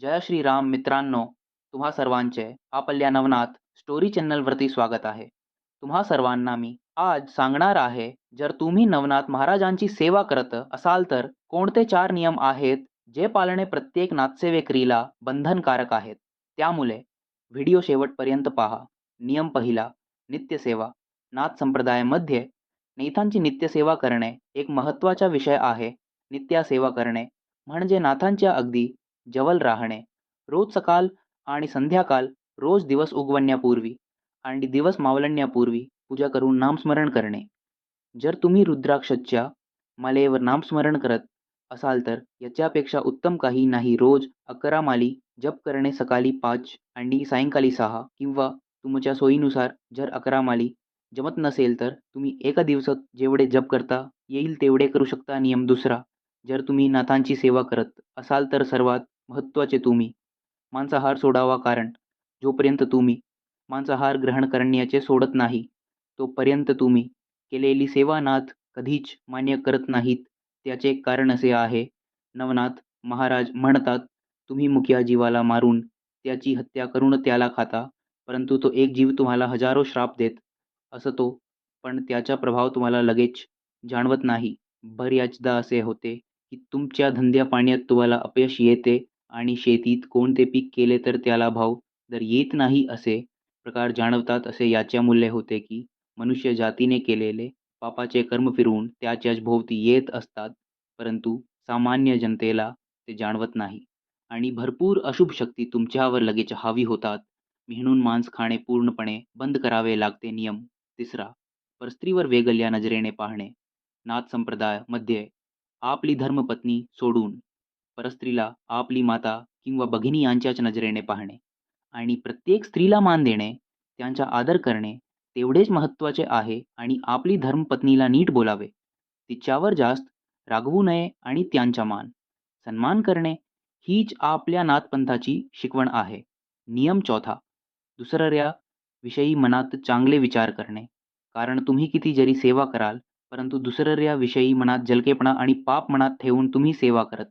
जय श्रीराम मित्रांनो तुम्हा सर्वांचे आपल्या नवनाथ स्टोरी चॅनलवरती स्वागत आहे. तुम्हा सर्वांना मी आज सांगणार आहे जर तुम्ही नवनाथ महाराजांची सेवा करत असाल तर कोणते चार नियम आहेत जे पाळणे प्रत्येक नाथसेवेकरीला बंधनकारक आहेत? त्यामुळे व्हिडिओ शेवटपर्यंत पहा. नियम पहिला नित्यसेवा. नाथ संप्रदायामध्ये नेथांची नित्यसेवा करणे एक महत्त्वाचा विषय आहे. नित्यासेवा करणे म्हणजे नाथांच्या अगदी जवळ राहणे रोज सकाळ आणि संध्याकाळ रोज दिवस उगवण्यापूर्वी आणि दिवस मावळण्यापूर्वी पूजा करून नामस्मरण करणे. जर तुम्ही रुद्राक्षच्या मालेवर नामस्मरण करत असाल तर याच्यापेक्षा उत्तम काही नाही रोज अकरा माली जप करणे सकाळी पाच आणि सायंकाळी सहा किंवा तुमच्या सोयीनुसार जर अकरा माली जमत नसेल तर तुम्ही एका दिवसात जेवढे जप करता येईल तेवढे करू शकता नियम दुसरा. जर तुम्ही नाथांची सेवा करत असाल तर सर्वात महत्त्वाचे तुम्ही. मांसाहार सोडावा कारण जोपर्यंत तुम्ही मांसाहार ग्रहण करण्याचे सोडत नाही तोपर्यंत तुम्ही केलेली सेवा नाथ कधीच मान्य करत नाहीत. त्याचे कारण असे आहे. नवनाथ महाराज म्हणतात तुम्ही मुख्या जीवाला मारून त्याची हत्या करून त्याला खाता परंतु तो एक जीव तुम्हाला हजारो श्राप देत. असतो पण त्याचा प्रभाव तुम्हाला लगेच जाणवत नाही. बऱ्याचदा असे होते की तुमच्या धंद्या पाण्यात तुम्हाला अपयश येते आणि शेतीत कोणते पीक केले तर त्याला भाव जर येत नाही असे प्रकार जाणवतात असे याच्या मूल्य होते की मनुष्य जातीने केलेले पापाचे कर्म फिरवून त्याच्याच भोवती येत असतात परंतु सामान्य जनतेला ते जाणवत नाही. आणि भरपूर अशुभ शक्ती तुमच्यावर लगेच हावी होतात. म्हणून मांस खाणे पूर्णपणे बंद करावे लागते नियम. तिसरा परस्त्रीवर वेगळ्या नजरेने पाहणे. नाथ संप्रदायामध्ये आपली धर्मपत्नी सोडून परस्त्रीला आपली माता किंवा भगिनी यांच्याच नजरेने पाहणे आणि प्रत्येक स्त्रीला मान देणे त्यांचा आदर करणे तेवढेच महत्त्वाचे आहे आणि आपली धर्मपत्नीला नीट बोलावे. तिच्यावर जास्त रागवू नये आणि त्यांचा मान सन्मान करणे हीच आपल्या नाथपंथाची शिकवण आहे. नियम चौथा दुसऱ्या विषयी मनात चांगले विचार करणे. कारण तुम्ही किती जरी सेवा कराल परंतु दुसऱ्या विषयी मनात जलकेपणा आणि पाप मनात ठेवून तुम्ही सेवा करत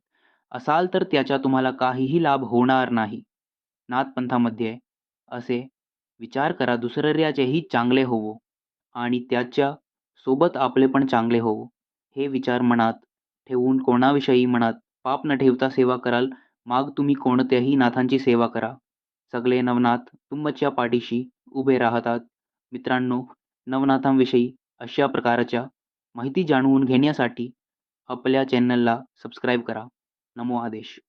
असाल तर त्याचा तुम्हाला काहीही लाभ होणार नाही. नाथपंथामध्ये असे विचार करा दुसऱ्याचेही चांगले होवो आणि त्याच्या सोबत आपले पण चांगले होवो. हे विचार मनात ठेवून कोणाविषयी मनात पाप न ठेवता सेवा कराल मग तुम्ही कोणत्याही नाथांची सेवा करा. सगळे नवनाथ तुमच्या पाठीशी उभे राहतात. मित्रांनो नवनाथांविषयी अशा प्रकारच्या माहिती जाणून घेण्यासाठी आपल्या चॅनलला सबस्क्राईब करा. नमो आदेश.